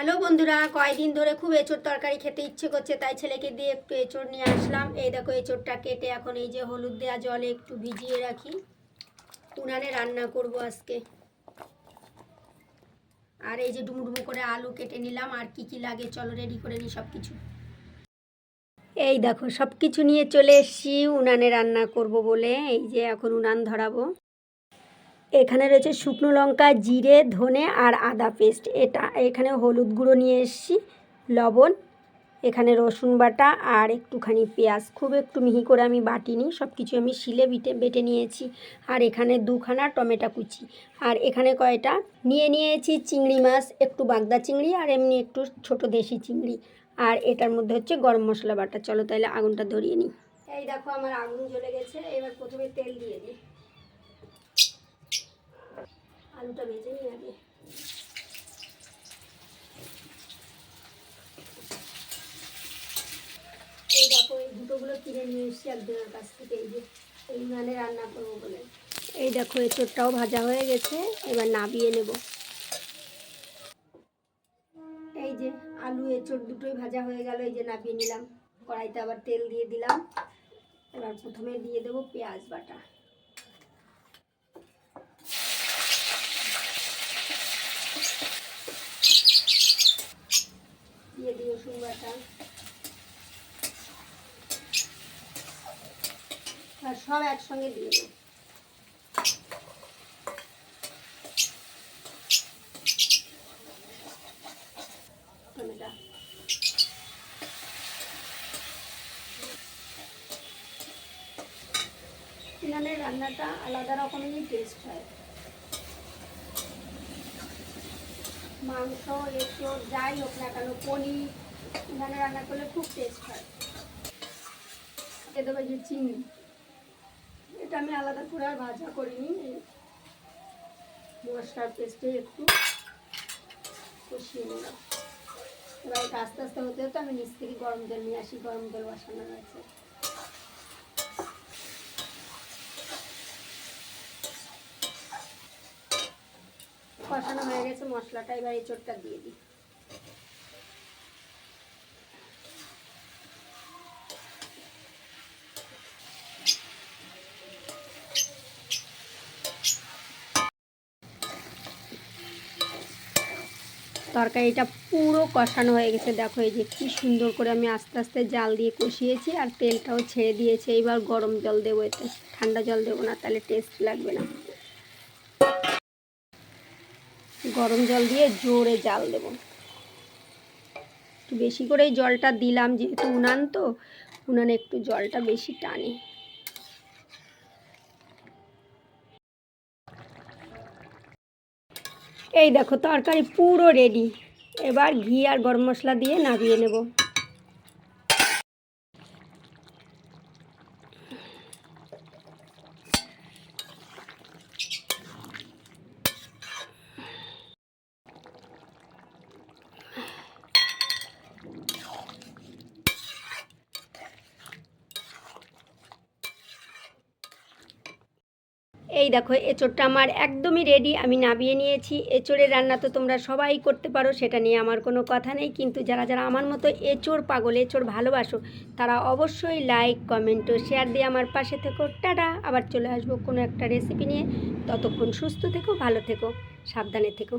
Hello বন্ধুরা কয়দিন ধরে খুব এঁচোড় তরকারি খেতে ইচ্ছে করছে, তাই ছেলেকে দিয়ে একটু এঁচোড় নিয়ে আসলাম। এই দেখো এঁচোড়টা কেটে এখন এই যে হলুদ দেওয়া জলে একটু ভিজিয়ে রাখি। উনানে রান্না করব আজকে। আর এই যে ডুমডুমু করে আলু কেটে নিলাম, আর কি কি লাগে চলো রেডি করে নিই সব কিছু এই দেখো সব কিছু নিয়ে চলে এসেছি, উনানে রান্না করব বলে, এই যে এখন উনান ধরাবো। এখানে রয়েছে শুকনো লঙ্কা, জিরে, ধনে আর আদা পেস্ট। এটা, এখানে হলুদ গুঁড়ো নিয়ে এসেছি, লবণ, এখানে রসুন বাটা আর একটুখানি পেঁয়াজ। খুব একটু মিহি করে আমি বাটিনি সব কিছু আমি শিলে বিটে, বেটে নিয়েছি। আর এখানে দুখানা টমেটো কুচি। আর এখানে কয়টা? নিয়ে নিয়েছি চিংড়ি মাছ, একটু বাগদা চিংড়ি আর এমনি একটু ছোট দেশি চিংড়ি। আর এটার মধ্যে হচ্ছে গরম মশলা বাটা। চলো তাহলে আগুনটা ধরিয়ে নিই। এই দেখো আমার আগুন জ্বলে গেছে, এবার প্রথমে তেল দিয়ে দিই। আলুটা ভেজে নিই আগে। এই দেখো, এই দুটোগুলো কিনে নিয়ে এসেছি একজনের কাছ থেকে, এই যে এই মানে রান্না করব বলে। এই দেখো এঁচোড়টাও ভাজা হয়ে গেছে, এবার নাবিয়ে নেব। এই যে আলু, এঁচোড় দুটোই ভাজা হয়ে গেল, এই যে নাবিয়ে নিলাম। কড়াইতে আবার তেল দিয়ে দিলাম। এবার প্রথমে দিয়ে দেবো পেঁয়াজ বাটা দিয়ে দিই আর সব একসঙ্গে দিয়ে দেবো। রান্নাটা আলাদা রকমেরই টেস্ট হয়। মাংস এঁচড় যাই হোক না কেন, পনির এখানে রান্না করলে খুব টেস্ট হয়। দেবে যে চিনি। এটা আমি আলাদা করে আর ভাজা করিনি মশলার পেস্টে একটু কষিয়ে নিলাম। এবার এটা আস্তে আস্তে হতে হতে আমি নিচ থেকে গরম জল নিয়ে আসি, গরম জল বসানো আছে কষানো হয়ে গেছে মশলাটা, এবার এই চোটটা দিয়ে দিই। তরকারিটা পুরো কষানো হয়ে গেছে। দেখো এই যে কি সুন্দর করে আমি আস্তে আস্তে জাল দিয়ে কষিয়েছি আর তেলটাও ছেড়ে দিয়েছে। এবার গরম জল দেবো এতে। ঠান্ডা জল দেবো না, তাহলে টেস্ট লাগবে না। গরম জল দিয়ে জোরে জাল দেব। একটু বেশি করেই জলটা দিলাম, যেহেতু উনান তো, উনানে একটু জলটা বেশি টানে। এই দেখো তরকারি পুরো রেডি এবার ঘি আর গরম মশলা দিয়ে নামিয়ে নেব। এই দেখো, এঁচোড়টা আমার একদমই রেডি আমি নাবিয়ে নিয়েছি। এঁচোড়ের রান্না তো তোমরা সবাই করতে পারো, সেটা নিয়ে আমার কোনো কথা নেই। কিন্তু যারা যারা আমার মতো এঁচোড় পাগল, এঁচোড় ভালোবাসো, তারা অবশ্যই লাইক কমেন্ট ও শেয়ার দিয়ে আমার পাশে থেকো। টাটা! আবার চলে আসব কোনো একটা রেসিপি নিয়ে। ততক্ষণ সুস্থ থেকো, ভালো থেকো, সাবধানে থেকো।